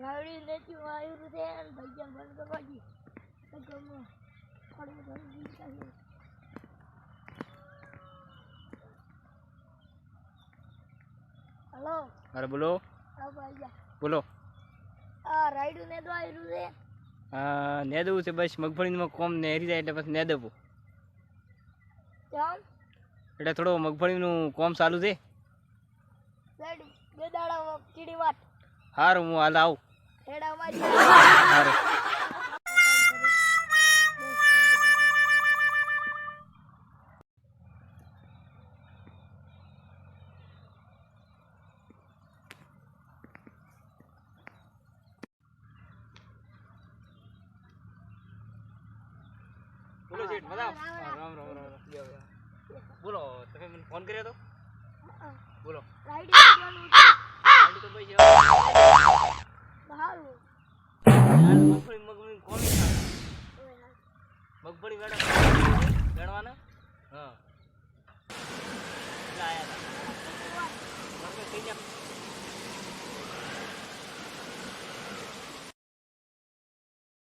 રાવડી લેતી આવ્યું રે ભૈયા બંધ કરવાજી ગમો થોડું થોડું જીવતા હલો બોલો બોલો રાઈડ ને આ ને દેવું છે બસ. મગફળીમાં કોમ નેહરી જાય એટલે પછી ને દેવું એટલે થોડો મગફળીનું કોમ ચાલુ છે. બે દાડા ચીડી વાત સારું હું હાલ આવું. હેડા બોલો જેઠ મજા રામ રામ રામ બોલો તમે મને ફોન કર્યો તો? બોલો. તો ભાઈ મગફળી મગફળી કોણ મગફળી વેડા વેડવાના? હા. થઈ જાય